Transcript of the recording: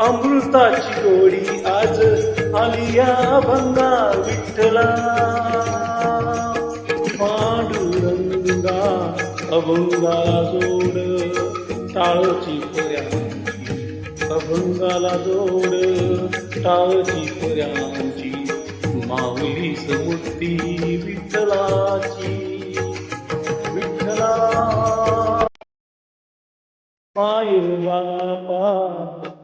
अमृताची गोडी आज आली या भंगा विठ्ठला. पांडुरंगा अभंगाला जोड टाळची पोऱ्यांची अभंगाला जोड टाळची पोऱ्यांची माऊली समुक्ती विठ्ठलाची. विठ्ठला माय बापा.